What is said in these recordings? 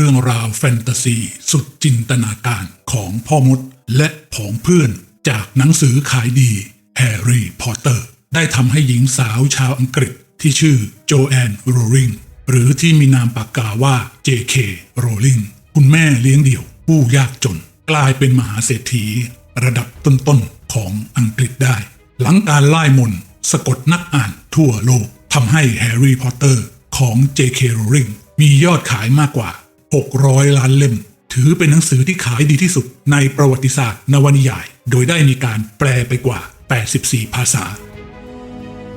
เรื่องราวแฟนตาซี สุดจินตนาการของพ่อมดและผองเพื่อนจากหนังสือขายดีแฮร์รี่พอตเตอร์ ได้ทำให้หญิงสาวชาวอังกฤษที่ชื่อโจแอนโรลิงหรือที่มีนามปากกาว่า J.K. Rowling คุณแม่เลี้ยงเดี่ยว ผู้ยากจน กลายเป็นมหาเศรษฐี ระดับต้นๆของอังกฤษได้ หลังการไล่มนสะกดนักอ่านทั่วโลกทำให้แฮร์รี่พอตเตอร์ของ J.K. Rowling มียอดขายมากกว่า 600 ล้านเล่ม ถือเป็นหนังสือที่ขายดีที่สุดในประวัติศาสตร์นวนิยาย โดยได้มีการแปลไปกว่า 84 ภาษา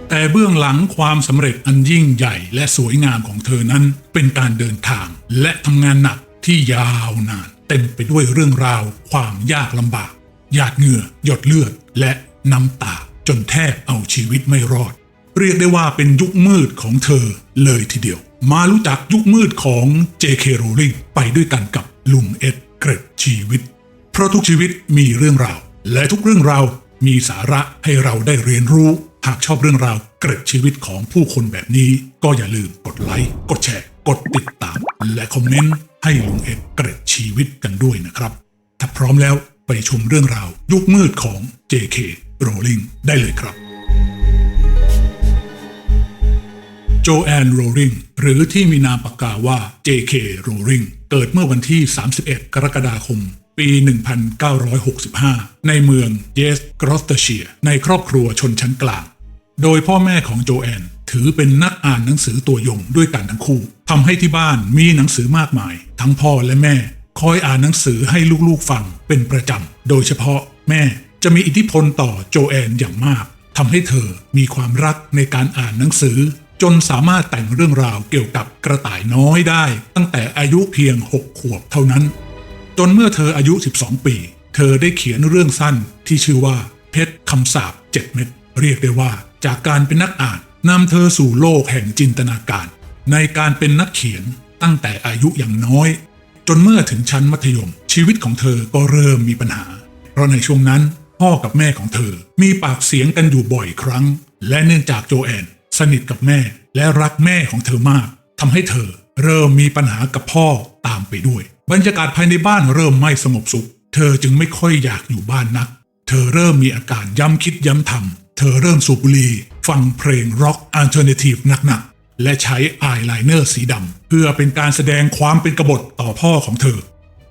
แต่เบื้องหลังความสำเร็จอันยิ่งใหญ่และสวยงามของเธอนั้น เป็นการเดินทางและทำงานหนักที่ยาวนาน เต็มไปด้วยเรื่องราว ความยากลำบาก หยาดเหงื่อ หยดเลือด และน้ำตาจนแทบเอาชีวิตไม่รอด เรียกได้ว่าเป็นยุคมืดของเธอเลยทีเดียว มารู้จักยุคมืดของ J.K. Rowling ไปด้วยกันกับลุงเอ็ดเกร็ดชีวิต เพราะทุกชีวิตมีเรื่องราว และทุกเรื่องราวมีสาระให้เราได้เรียนรู้ หากชอบเรื่องราวเกร็ดชีวิตของผู้คนแบบนี้ ก็อย่าลืมกดไลค์กดแชร์ กดติดตาม และคอมเมนต์ให้ลุงเอ็ดเกร็ดชีวิตกันด้วยนะครับ ถ้าพร้อมแล้วไปชมเรื่องราวยุคมืดของ J.K. Rowling ได้เลยครับ โจแอนโรลิงหรือที่มีนามปากกาว่า J.K. Rowling เกิดเมื่อวันที่ 31 กรกฎาคม ปี 1965 ในเมืองเยสกรอสเตเชียในครอบครัวชนชั้นกลาง โดยพ่อแม่ของโจแอน ถือเป็นนักอ่านหนังสือตัวยงด้วยกันทั้งคู่ทำให้ที่บ้านมีหนังสือมากมาย ทั้งพ่อและแม่ คอยอ่านหนังสือให้ลูกๆฟังเป็นประจำ โดยเฉพาะแม่จะมีอิทธิพลต่อโจแอนอย่างมากทำให้เธอมีความรักในการอ่านหนังสือ จนสามารถแต่งเรื่องราวเกี่ยวกับกระต่ายน้อยได้ ตั้งแต่อายุเพียง 6 ขวบเท่านั้น จนเมื่อเธออายุ 12 ปี เธอได้เขียนเรื่องสั้นที่ชื่อว่าเพชรคำสาบเจ็ดเม็ดเรียกได้ว่า จากการเป็นนักอ่านนำเธอสู่โลกแห่งจินตนาการ ในการเป็นนักเขียนตั้งแต่อายุอย่างน้อย จนเมื่อถึงชั้นมัธยม ชีวิตของเธอก็เริ่มมีปัญหา เพราะในช่วงนั้นพ่อกับแม่ของเธอมีปากเสียงกันอยู่บ่อยครั้ง และเนื่องจากโจแอน สนิทกับแม่ และรักแม่ของเธอมากทำให้เธอเริ่มมีปัญหากับพ่อตามไปด้วย บรรยากาศภายในบ้านเริ่มไม่สงบสุข เธอจึงไม่ค่อยอยากอยู่บ้านนัก เธอเริ่มมีอาการย้ำคิดย้ำทำเธอเริ่มสูบบุหรี่ฟังเพลงร็อกอัลเทอร์เนทีฟหนักๆ และใช้อายไลเนอร์สีดำ เพื่อเป็นการแสดงความเป็นกบฏต่อพ่อของเธอ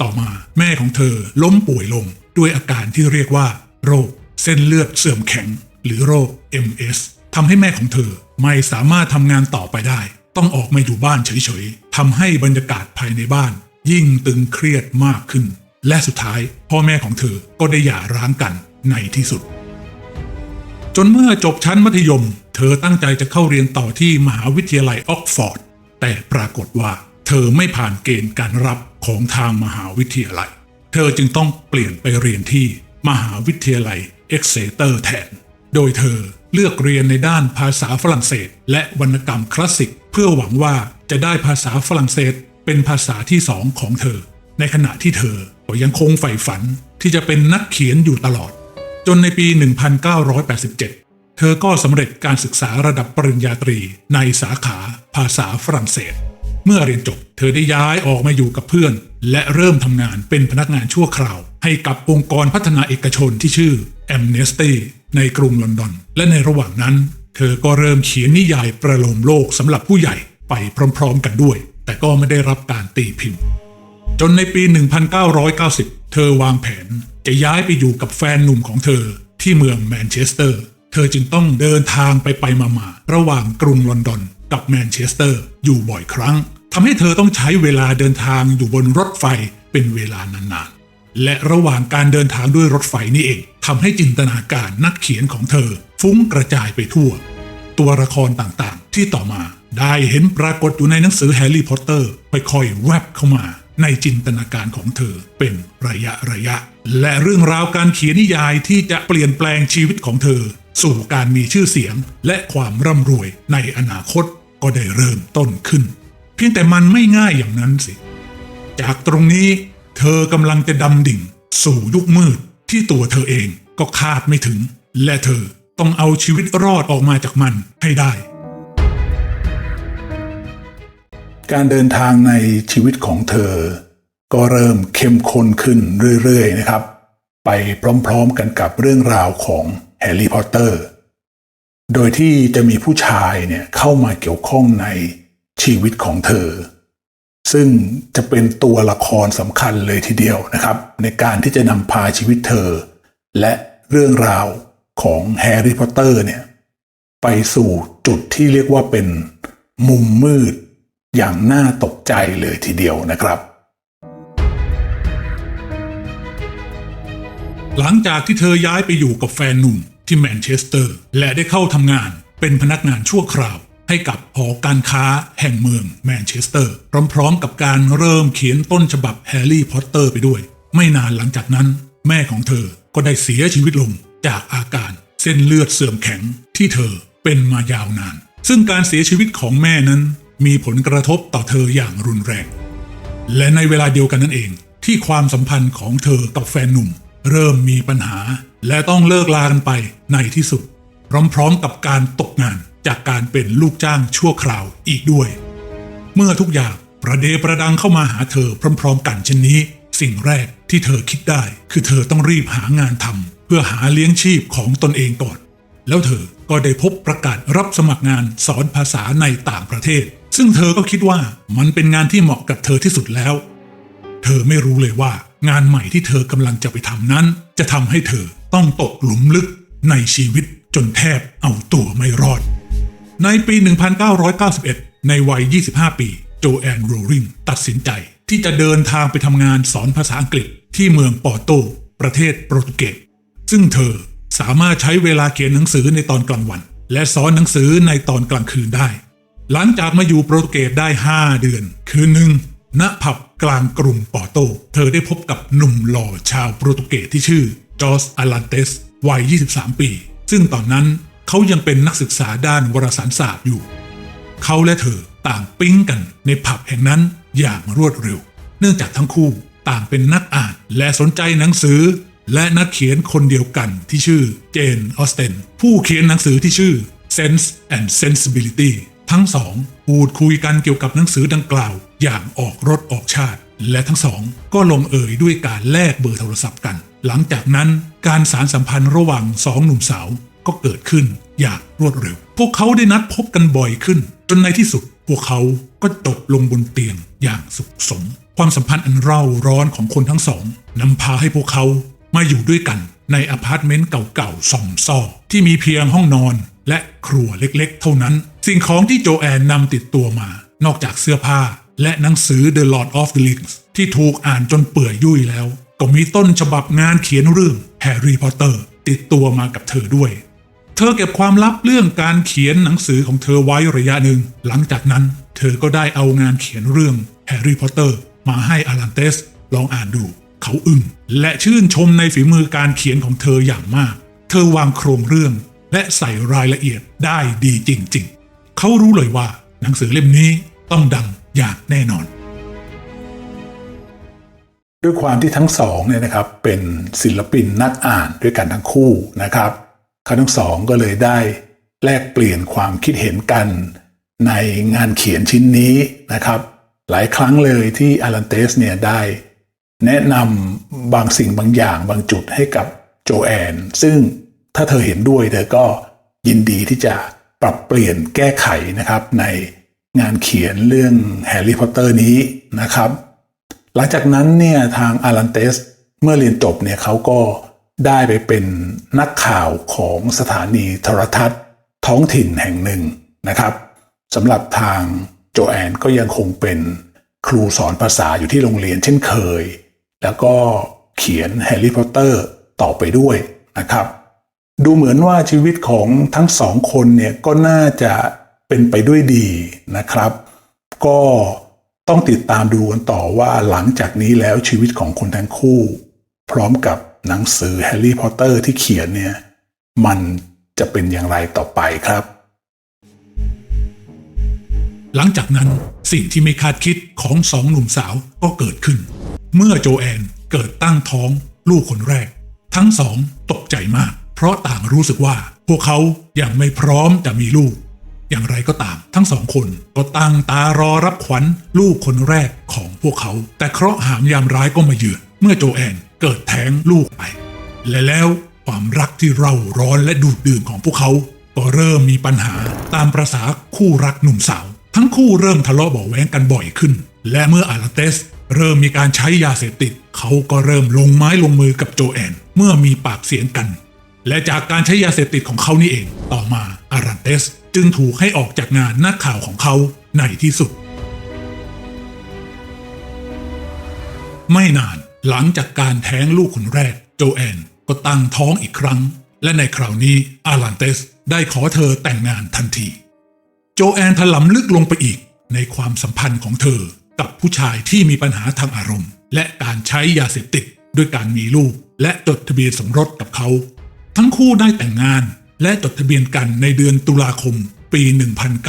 ต่อมาแม่ของเธอล้มป่วยลงด้วยอาการที่เรียกว่า โรค เส้นเลือดเสื่อมแข็ง หรือโรค MS ทำให้แม่ของเธอ ไม่สามารถทำงานต่อไปได้ ต้องออกมาอยู่บ้านเฉยๆทำให้บรรยากาศภายในบ้าน ยิ่งตึงเครียดมากขึ้น และสุดท้ายพ่อแม่ของเธอก็ได้หย่าร้างกันในที่สุด จนเมื่อจบชั้นมัธยม เธอตั้งใจจะเข้าเรียนต่อที่มหาวิทยาลัยออกฟอร์ด แต่ปรากฏว่า เธอไม่ผ่านเกณฑ์การรับของทางมหาวิทยาลัย เธอจึงต้องเปลี่ยนไปเรียนที่มหาวิทยาลัยเอ็กเซเตอร์แทน โดยเธอ เลือกเรียนในด้านภาษาฝรั่งเศส และวรรณกรรมคลาสสิก เพื่อหวังว่าจะได้ภาษาฝรั่งเศสเป็นภาษาที่สองของเธอ ในขณะที่เธอก็ยังคงใฝ่ฝันที่จะเป็นนักเขียนอยู่ตลอด จนในปี 1987 เธอก็สำเร็จการศึกษาระดับปริญญาตรีในสาขาภาษาฝรั่งเศส เมื่อเรียนจบ เธอได้ย้ายออกมาอยู่กับเพื่อน และเริ่มทำงานเป็นพนักงานชั่วคราว ให้กับองค์กรพัฒนาเอกชนที่ชื่อ Amnesty ในกรุงลอนดอน และในระหว่างนั้น เธอก็เริ่มเขียนนิยายประโลมโลกสำหรับผู้ใหญ่ไปพร้อมๆกันด้วย แต่ก็ไม่ได้รับการตีพิมพ์ จนในปี 1990 เธอวางแผนจะย้ายไปอยู่กับแฟนหนุ่มของเธอที่เมืองแมนเชสเตอร์ เธอจึงต้องเดินทางไปไปมาๆระหว่างกรุงลอนดอนกับแมนเชสเตอร์อยู่บ่อยครั้งทำให้เธอต้องใช้เวลาเดินทางอยู่บนรถไฟเป็นเวลานานๆ และระหว่างการเดินทางด้วยรถไฟนี่เองทำให้จินตนาการนักเขียนของเธอ ฟุ้งกระจายไปทั่ว ตัวละครต่างๆ ที่ต่อมาได้เห็นปรากฏอยู่ในหนังสือแฮร์รี่พอตเตอร์ค่อยๆแวบเข้ามาในจินตนาการของเธอเป็นระยะระยะ และเรื่องราวการเขียนนิยายที่จะเปลี่ยนแปลงชีวิตของเธอ สู่การมีชื่อเสียง และความร่ำรวยในอนาคตก็ได้เริ่มต้นขึ้น เพียงแต่มันไม่ง่ายอย่างนั้นสิ จากตรงนี้ เธอกำลังจะดำดิ่ง สู่ยุคมืดที่ตัวเธอเองก็คาดไม่ถึง และเธอต้องเอาชีวิตรอดออกมาจากมันให้ได้ การเดินทางในชีวิตของเธอ ก็เริ่มเข้มข้นขึ้นเรื่อยๆนะครับ ไปพร้อมๆกันกับเรื่องราวของแฮร์รี่พอตเตอร์ โดยที่จะมีผู้ชายเนี่ยเข้ามาเกี่ยวข้องในชีวิตของเธอ ซึ่งจะเป็นตัวละครสำคัญเลยทีเดียวนะครับ ในการที่จะนำพาชีวิตเธอ และเรื่องราวของแฮร์รี่พอตเตอร์เนี่ยไปสู่จุดที่เรียกว่าเป็นมุมมืดอย่างน่าตกใจเลยทีเดียวนะครับ หลังจากที่เธอย้ายไปอยู่กับแฟนหนุ่มที่แมนเชสเตอร์ และได้เข้าทำงานเป็นพนักงานชั่วคราว ให้กับหอการค้าแห่งเมืองแมนเชสเตอร์ พร้อมๆ กับการเริ่มเขียนต้นฉบับแฮร์รี่พอตเตอร์ไปด้วย ไม่นานหลังจากนั้น แม่ของเธอก็ได้เสียชีวิตลงจากอาการเส้นเลือดเสื่อมแข็งที่เธอเป็นมายาวนาน ซึ่งการเสียชีวิตของแม่นั้นมีผลกระทบต่อเธออย่างรุนแรง และในเวลาเดียวกันนั่นเอง ที่ความสัมพันธ์ของเธอกับแฟนหนุ่ม เริ่มมีปัญหา และต้องเลิกลากันไปในที่สุด พร้อมๆ กับการตกงาน จากการเป็นลูกจ้างชั่วคราวอีกด้วย เมื่อทุกอย่างประเดประดังเข้ามาหาเธอพร้อม ๆ กันเช่นนี้ สิ่งแรกที่เธอคิดได้ คือเธอต้องรีบหางานทำเพื่อหาเลี้ยงชีพของตนเองก่อน แล้วเธอก็ได้พบประกาศรับสมัครงานสอนภาษาในต่างประเทศ ซึ่งเธอก็คิดว่ามันเป็นงานที่เหมาะกับเธอที่สุดแล้ว เธอไม่รู้เลยว่างานใหม่ที่เธอกำลังจะไปทำนั้น จะทำให้เธอต้องตกหลุมลึกในชีวิตจนแทบเอาตัวไม่รอด ในปี 1991 ในวัย 25 ปี โจแอนโรริงตัดสินใจที่จะเดินทางไปทำงานสอนภาษาอังกฤษที่เมืองปอร์โต ประเทศโปรตุเกส ซึ่งเธอสามารถใช้เวลาเขียนหนังสือในตอนกลางวัน และสอนหนังสือในตอนกลางคืนได้ หลังจากมาอยู่โปรตุเกสได้ 5 เดือน คืนหนึ่งณผับกลางกรุงปอร์โต เธอได้พบกับหนุ่มหล่อชาวโปรตุเกสที่ชื่อจอร์สอลันเตสวัย 23 ปี ซึ่งตอนนั้น เขายังเป็นนักศึกษาด้านวารสารศาสตร์อยู่ เขาและเธอต่างปิ๊งกันในผับแห่งนั้นอย่างรวดเร็ว เนื่องจากทั้งคู่ต่างเป็นนักอ่านและสนใจหนังสือ และนักเขียนคนเดียวกันที่ชื่อเจนออสเตนผู้เขียนหนังสือที่ชื่อ Sense and Sensibility ทั้งสองพูดคุยกันเกี่ยวกับหนังสือดังกล่าว อย่างออกรถออกชาติ และทั้งสองก็ลงเอยด้วยการแลกเบอร์โทรศัพท์กัน หลังจากนั้นการสารสัมพันธ์ระหว่างสองหนุ่มสาว ก็เกิดขึ้นอย่างรวดเร็ว พวกเขาได้นัดพบกันบ่อยขึ้น จนในที่สุด พวกเขาก็ตกลงบนเตียงอย่างสุขสม ความสัมพันธ์อันเร่าร้อนของคนทั้งสองนำพาให้พวกเขามาอยู่ด้วยกันในอพาร์ตเมนต์เก่าๆสอมซ่อที่มีเพียงห้องนอนและครัวเล็กๆ เท่านั้น สิ่งของที่โจแอนนำติดตัวมา นอกจากเสื้อผ้า และหนังสือ The Lord of the Rings ที่ถูกอ่านจนเปื่อยยุ่ยแล้ว ก็มีต้นฉบับงานเขียนเรื่องแฮร์รี่พอตเตอร์ติดตัวมากับเธอด้วย เธอเก็บความลับเรื่องการเขียนหนังสือของเธอไว้ระยะหนึ่ง หลังจากนั้น เธอก็ได้เอางานเขียนเรื่องแฮร์รี่พอตเตอร์มาให้อารันเตสลองอ่านดู เขาอึ้งและชื่นชมในฝีมือการเขียนของเธออย่างมาก เธอวางโครงเรื่อง และใส่รายละเอียดได้ดีจริง ๆ เขารู้เลยว่า หนังสือเล่มนี้ต้องดังอย่างแน่นอนด้วยความที่ทั้งสองเนี่ยนะครับเป็นศิลปินนักอ่านด้วยกันทั้งคู่นะครับ เขาทั้งสองก็เลยได้แลกเปลี่ยนความคิดเห็นกันในงานเขียนชิ้นนี้นะครับ หลายครั้งเลยที่อารันเตสเนี่ยได้แนะนำบางสิ่งบางอย่างบางจุดให้กับโจแอน ซึ่งถ้าเธอเห็นด้วยเธอก็ยินดีที่จะปรับเปลี่ยนแก้ไขนะครับในงานเขียนเรื่องแฮร์รี่พอตเตอร์นี้นะครับ หลังจากนั้นเนี่ยทางอารันเตสเมื่อเรียนจบเนี่ยเขาก็ ได้ไปเป็นนักข่าวของสถานีโทรทัศน์ ท้องถิ่นแห่งหนึ่งนะครับสำหรับทางโจแอนก็ยังคงเป็นครูสอนภาษาอยู่ที่โรงเรียนเช่นเคย แล้วก็เขียนแฮร์รี่พอตเตอร์ต่อไปด้วยนะครับ ดูเหมือนว่าชีวิตของทั้งสองคนเนี่ยก็น่าจะเป็นไปด้วยดีนะครับ ก็ต้องติดตามดูกันต่อว่าหลังจากนี้แล้วชีวิตของคนทั้งคู่ พร้อมกับหนังสือแฮร์รี่พอตเตอร์ที่เขียนเนี่ย มันจะเป็นอย่างไรต่อไปครับ หลังจากนั้นสิ่งที่ไม่คาดคิดของสองหนุ่มสาวก็เกิดขึ้น เมื่อโจแอนเกิดตั้งท้องลูกคนแรก ทั้งสองตกใจมาก เพราะต่างรู้สึกว่า พวกเขายังไม่พร้อมจะมีลูก อย่างไรก็ตาม ทั้งสองคนก็ตั้งตารอรับขวัญลูกคนแรกของพวกเขา แต่เคราะห์หามยามร้ายก็มาเยือนเมื่อโจแอน เกิดแท้งลูกไป และแล้วความรักที่เร่าร้อนและดูดดื่มของพวกเขา ก็เริ่มมีปัญหาตามประษาคู่รักหนุ่มสาว ทั้งคู่เริ่มทะเลาะเบาแวงกันบ่อยขึ้น และเมื่ออาราเตส เริ่มมีการใช้ยาเสพติด เขาก็เริ่มลงไม้ลงมือกับโจแอน เมื่อมีปากเสียงกัน และจากการใช้ยาเสพติดของเขานี่เอง ต่อมาอารันเตสจึงถูกให้ออกจากงานนักข่าวของเขาในที่สุด ไม่นาน หลังจากการแท้งลูกคนแรก โจแอนก็ตั้งท้องอีกครั้ง และในคราวนี้อารันเตสได้ขอเธอแต่งงานทันที โจแอนถลำลึกลงไปอีกในความสัมพันธ์ของเธอกับผู้ชายที่มีปัญหาทางอารมณ์ และการใช้ยาเสพติดด้วยการมีลูก และจดทะเบียนสมรสกับเขา ทั้งคู่ได้แต่งงานและจดทะเบียนกันในเดือนตุลาคมปี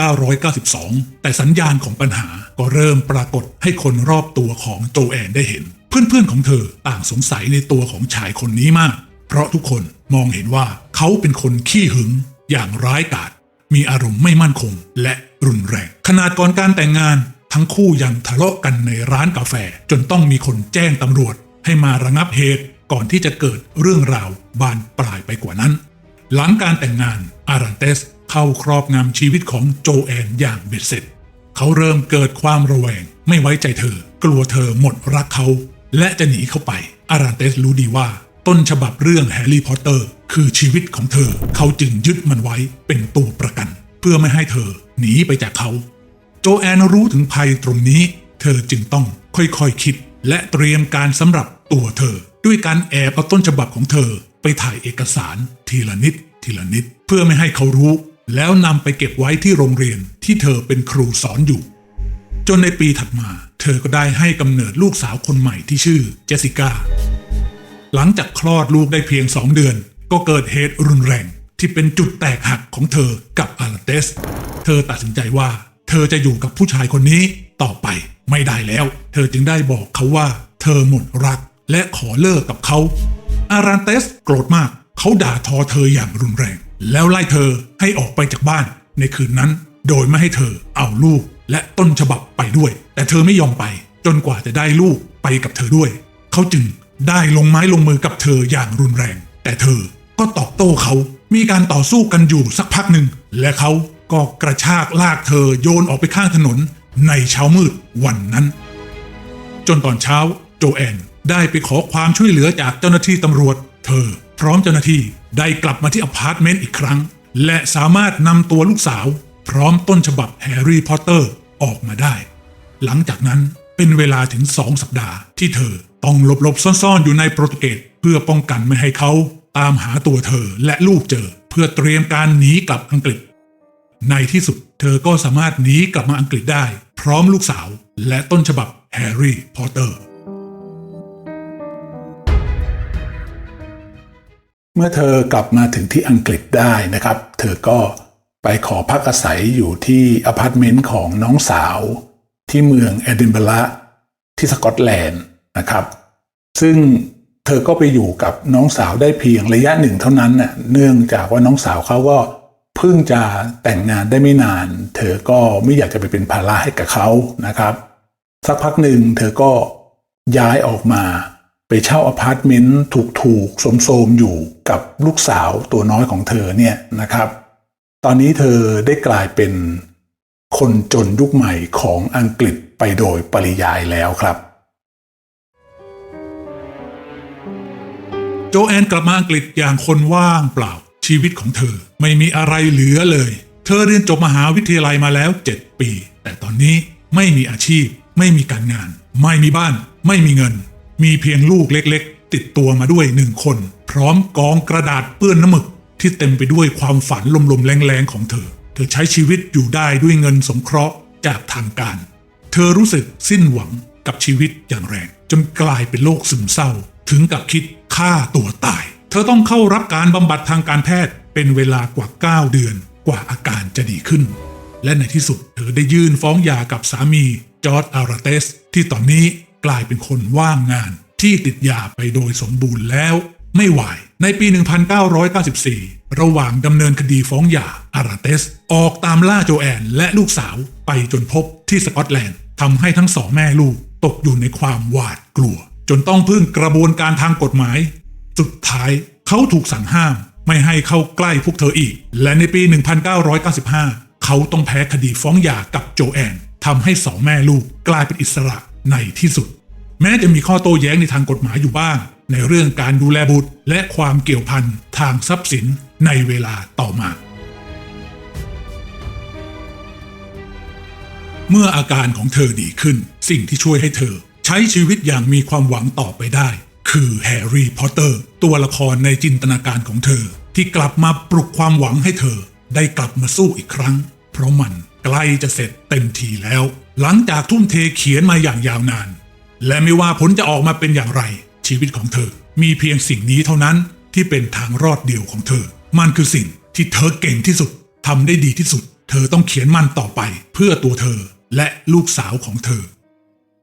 1992 แต่สัญญาณของปัญหาก็เริ่มปรากฏให้คนรอบตัวของโจแอนได้เห็น เพื่อนๆของเธอต่างสงสัยในตัวของชายคนนี้มาก เพราะทุกคนมองเห็นว่าเขาเป็นคนขี้หึง อย่างร้ายกาจมีอารมณ์ไม่มั่นคง และรุนแรง ขนาดก่อนการแต่งงาน ทั้งคู่ยังทะเลาะกันในร้านกาแฟ จนต้องมีคนแจ้งตำรวจ ให้มาระงับเหตุก่อนที่จะเกิดเรื่องราวบานปลายไปกว่านั้น หลังการแต่งงานอารันเตสเข้าครอบงำชีวิตของโจแอนอย่างเบ็ดเสร็จ เขาเริ่มเกิดความระแวง ไม่ไว้ใจเธอ กลัวเธอหมดรักเขา และจะหนีเข้าไปอารันเตสรู้ดีว่า ต้นฉบับเรื่องแฮร์รี่พอตเตอร์ คือชีวิตของเธอ เขาจึงยึดมันไว้เป็นตัวประกัน เพื่อไม่ให้เธอหนีไปจากเขา โจแอนรู้ถึงภัยตรงนี้ เธอจึงต้องค่อยๆคคิด และเตรียมการสำหรับตัวเธอ ด้วยการแอบเอาต้นฉบับของเธอ ไปถ่ายเอกสาร ทีละนิด ทีละนิด เพื่อไม่ให้เขารู้ แล้วนำไปเก็บไว้ที่โรงเรียนที่เธอเป็นครูสอนอยู่ จนในปีถัดมา เธอก็ได้ให้กำเนิดลูกสาวคนใหม่ที่ชื่อเจสสิก้า หลังจากคลอดลูกได้เพียงสองเดือน ก็เกิดเหตุรุนแรงที่เป็นจุดแตกหักของเธอกับอาราเตส เธอตัดสินใจว่า เธอจะอยู่กับผู้ชายคนนี้ต่อไปไม่ได้แล้ว เธอจึงได้บอกเขาว่า เธอหมดรักและขอเลิกกับเขา อาราเตสโกรธมาก เขาด่าทอเธออย่างรุนแรง แล้วไล่เธอให้ออกไปจากบ้านในคืนนั้น โดยไม่ให้เธอเอาลูก และต้นฉบับไปด้วย แต่เธอไม่ยอมไป จนกว่าจะได้ลูกไปกับเธอด้วย เขาจึงได้ลงไม้ลงมือกับเธออย่างรุนแรง แต่เธอก็ตอบโต้เขา มีการต่อสู้กันอยู่สักพักหนึ่ง และเขาก็กระชากลากเธอโยนออกไปข้างถนนในเช้ามืดวันนั้น จนตอนเช้าโจแอนได้ไปขอความช่วยเหลือจากเจ้าหน้าที่ตำรวจ เธอ พร้อมเจ้าหน้าที่ได้กลับมาที่อพาร์ตเมนต์อีกครั้ง และสามารถนำตัวลูกสาว พร้อมต้นฉบับแฮร์รี่พอตเตอร์ ออกมาได้ หลังจากนั้นเป็นเวลาถึงสองสัปดาห์ที่เธอต้องหลบๆซ่อนๆอยู่ในโปรตุเกสเพื่อป้องกันไม่ให้เขาตามหาตัวเธอและลูกเจอ เพื่อเตรียมการหนีกลับอังกฤษ ในที่สุดเธอก็สามารถหนีกลับมาอังกฤษได้ พร้อมลูกสาว และต้นฉบับแฮร์รี่พอตเตอร์ เมื่อเธอกลับมาถึงที่อังกฤษได้นะครับ เธอก็ ไปขอพักอาศัยอยู่ที่อพาร์ตเมนต์ของน้องสาว ที่เมืองเอดินบะระที่สกอตแลนด์นะครับ ซึ่งเธอก็ไปอยู่กับน้องสาวได้เพียงระยะหนึ่งเท่านั้นน่ะเนื่องจากว่าน้องสาวเขาก็เพิ่งจะแต่งงานได้ไม่นาน เธอก็ไม่อยากจะไปเป็นภาระให้กับเขานะครับ สักพักหนึ่งเธอก็ย้ายออกมาไปเช่าอพาร์ตเมนต์ถูกๆโสมๆอยู่กับลูกสาวตัวน้อยของเธอเนี่ยนะครับ ตอนนี้เธอได้กลายเป็นคนจนยุคใหม่ของอังกฤษไปโดยปริยายแล้วครับ โจแอนกลับมาอังกฤษอย่างคนว่างเปล่าชีวิตของเธอไม่มีอะไรเหลือเลย เธอเรียนจบมหาวิทยาลัยมาแล้ว 7 ปี แต่ตอนนี้ไม่มีอาชีพ ไม่มีการงาน ไม่มีบ้าน ไม่มีเงิน มีเพียงลูกเล็กๆ ติดตัวมาด้วยหนึ่งคน พร้อมกองกระดาษเปื้อนน้ำหมึก ที่เต็มไปด้วยความฝันลมๆแรงๆของเธอ เธอใช้ชีวิตอยู่ได้ด้วยเงินสงเคราะห์จากทางการ เธอรู้สึกสิ้นหวังกับชีวิตอย่างแรง จนกลายเป็นโรคซึมเศร้า ถึงกับคิดฆ่าตัวตาย เธอต้องเข้ารับการบำบัดทางการแพทย์เป็นเวลากว่า 9 เดือนกว่าอาการจะดีขึ้น และในที่สุดเธอได้ยื่นฟ้องหย่ากับสามีจอร์ดอาราเตสที่ตอนนี้กลายเป็นคนว่างงานที่ติดยาไปโดยสมบูรณ์แล้ว ไม่ไหว ในปี 1994 ระหว่างดำเนินคดีฟ้องหย่าอาราเตส ออกตามล่าโจแอนและลูกสาวไปจนพบที่สกอตแลนด์ทำให้ทั้งสองแม่ลูกตกอยู่ในความหวาดกลัว จนต้องพึ่งกระบวนการทางกฎหมาย สุดท้ายเขาถูกสั่งห้ามไม่ให้เข้าใกล้พวกเธออีก และในปี 1995 เขาต้องแพ้คดีฟ้องหย่ากับโจแอนทำให้สองแม่ลูกกลายเป็นอิสระในที่สุด แม้จะมีข้อโต้แย้งในทางกฎหมายอยู่บ้าง ในเรื่องการดูแลบุตร และความเกี่ยวพันทางทรัพย์สินในเวลาต่อมา เมื่ออาการของเธอดีขึ้น สิ่งที่ช่วยให้เธอ ใช้ชีวิตอย่างมีความหวังต่อไปได้ คือแฮร์รี่พอตเตอร์ ตัวละครในจินตนาการของเธอ ที่กลับมาปลุกความหวังให้เธอ ได้กลับมาสู้อีกครั้ง เพราะมันใกล้จะเสร็จเต็มทีแล้ว หลังจากทุ่มเทเขียนมาอย่างยาวนาน และไม่ว่าผลจะออกมาเป็นอย่างไร ชีวิตของเธอ มีเพียงสิ่งนี้เท่านั้นที่เป็นทางรอดเดียวของเธอ มันคือสิ่งที่เธอเก่งที่สุดทำได้ดีที่สุด เธอต้องเขียนมันต่อไปเพื่อตัวเธอและลูกสาวของเธอ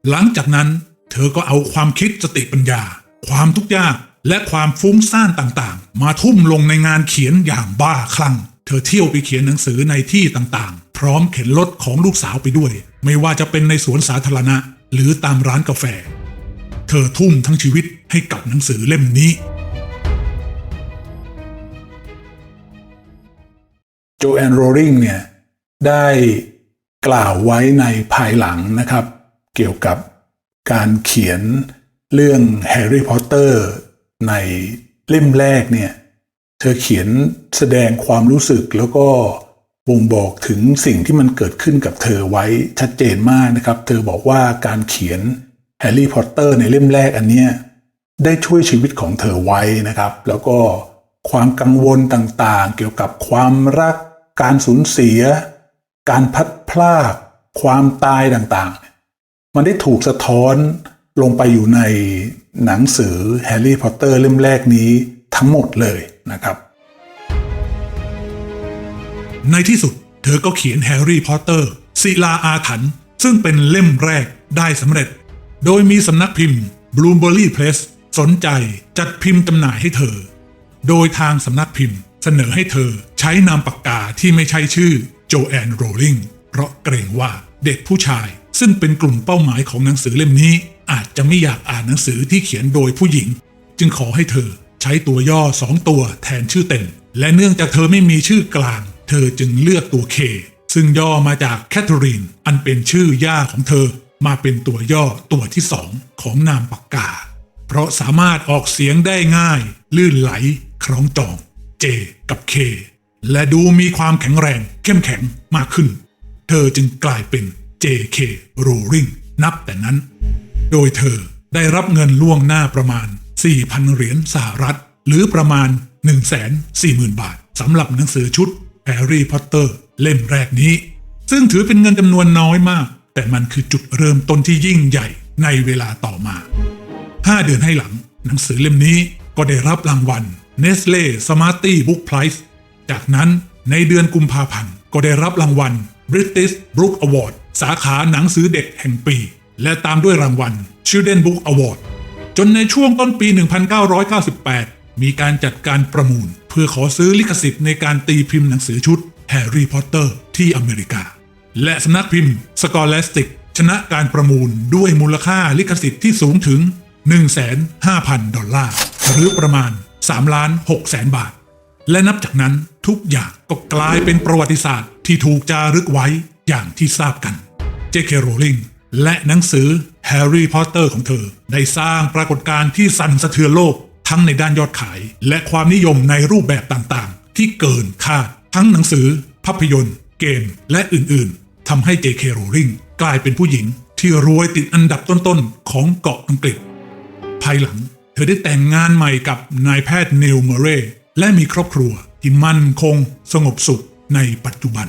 หลังจากนั้น เธอก็เอาความคิดสติปัญญา ความทุกข์ยากและความฟุ้งซ่านต่างๆ มาทุ่มลงในงานเขียนอย่างบ้าคลั่ง เธอเที่ยวไปเขียนหนังสือในที่ต่างๆ พร้อมเข็นรถของลูกสาวไปด้วย ไม่ว่าจะเป็นในสวนสาธารณะ หรือตามร้านกาแฟ เธอทุ่มทั้งชีวิตให้กับหนังสือเล่มนี้ โจแอนโรริงเนี่ย ได้กล่าวไว้ในภายหลังนะครับ เกี่ยวกับการเขียนเรื่องแฮร์รี่พอตเตอร์ในเล่มแรกเนี่ย เธอเขียนแสดงความรู้สึกแล้วก็ บ่งบอกถึงสิ่งที่มันเกิดขึ้นกับเธอไว้ชัดเจนมากนะครับ เธอบอกว่าการเขียนแฮร์รี่พอตเตอร์ในเล่มแรกอันเนี้ยได้ช่วยชีวิตของเธอไว้นะครับ แล้วก็ความกังวลต่างๆ เกี่ยวกับความรัก การสูญเสีย การพัดพลาก ความตายต่างๆ มันได้ถูกสะท้อนลงไปอยู่ในหนังสือแฮร์รี่พอตเตอร์เล่มแรกนี้ทั้งหมดเลยนะครับ ในที่สุด เธอก็เขียนแฮร์รี่พอตเตอร์ศิลาอาถรรพ์ซึ่งเป็นเล่มแรกได้สำเร็จ โดยมีสำนักพิมพ์ Bloomsbury Press สนใจจัดพิมพ์จำหน่ายให้เธอ โดยทางสำนักพิมพ์เสนอให้เธอใช้นามปากกาที่ไม่ใช่ชื่อโจแอนโรลิงเพราะเกรงว่าเด็กผู้ชาย ซึ่งเป็นกลุ่มเป้าหมายของหนังสือเล่มนี้ อาจจะไม่อยากอ่านหนังสือที่เขียนโดยผู้หญิง จึงขอให้เธอใช้ตัวย่อสองตัวแทนชื่อเต็ม และเนื่องจากเธอไม่มีชื่อกลาง เธอจึงเลือกตัวเคซึ่งย่อมาจากแคทเธอรีน อันเป็นชื่อย่าของเธอมาเป็นตัวย่อตัวที่สองของนามปากกา เพราะสามารถออกเสียงได้ง่าย ลื่นไหล คล้องจอง J กับ K และดูมีความแข็งแรง เข้มแข็งมากขึ้น เธอจึงกลายเป็น JK Rowling นับแต่นั้น โดยเธอได้รับเงินล่วงหน้าประมาณ 4,000 เหรียญสหรัฐ หรือประมาณ 140,000 บาทสำหรับหนังสือชุด แฮร์รี่พอตเตอร์เล่มแรกนี้ ซึ่งถือเป็นเงินจำนวนน้อยมาก แต่มันคือจุดเริ่มต้นที่ยิ่งใหญ่ในเวลาต่อมา 5 เดือนให้หลัง หนังสือเล่มนี้ก็ได้รับรางวัล Nestle Smarty Book Prize จากนั้นในเดือนกุมภาพันธ์ก็ได้รับรางวัล British Book Award สาขาหนังสือเด็กแห่งปี และตามด้วยรางวัล Children Book Award จนในช่วงต้นปี 1998 มีการจัดการประมูล เพื่อขอซื้อลิขสิทธิ์ในการตีพิมพ์หนังสือชุด Harry Potter ที่อเมริกา และสำนักพิมพ์ Scholastic ชนะการประมูลด้วยมูลค่าลิขสิทธิ์ที่สูงถึง 1,500,000 ดอลลาร์ หรือประมาณ3ล้าน6แสนบาท และนับจากนั้นทุกอย่างก็กลายเป็นประวัติศาสตร์ที่ถูกจารึกไว้อย่างที่ทราบกัน J.K. Rowling และหนังสือ Harry Potter ของเธอ ได้สร้างปรากฏการณ์ที่สั่นสะเทือนโลก ทั้งในด้านยอดขาย และความนิยมในรูปแบบต่างๆ ที่เกินคาดทั้งหนังสือ ภาพยนตร์ เกม และอื่นๆทำให้ J.K. Rowling กลายเป็นผู้หญิงที่รวยติดอันดับต้นๆ ของเกาะอังกฤษ ภายหลัง เธอได้แต่งงานใหม่กับนายแพทย์นิวเมเรและมีครอบครัวที่มั่นคงสงบสุขในปัจจุบัน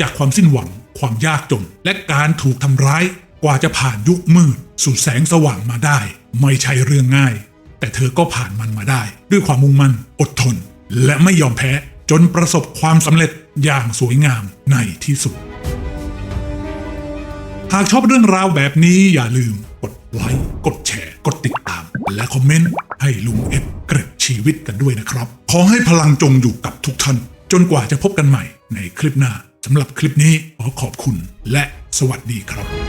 จากความสิ้นหวังความยากจน และการถูกทำร้ายกว่าจะผ่านยุคมืด สู่แสงสว่างมาได้ ไม่ใช่เรื่องง่าย แต่เธอก็ผ่านมันมาได้ ด้วยความมุ่งมั่นอดทน และไม่ยอมแพ้จนประสบความสำเร็จอย่างสวยงามในที่สุด หากชอบเรื่องราวแบบนี้อย่าลืมกดไลค์กดแชร์กดติดตาม และคอมเมนต์ให้ลุงเอ็ดเกร็ดชีวิตกันด้วยนะครับ ขอให้พลังจงอยู่กับทุกท่าน จนกว่าจะพบกันใหม่ในคลิปหน้าสำหรับคลิปนี้ขอขอบคุณและสวัสดีครับ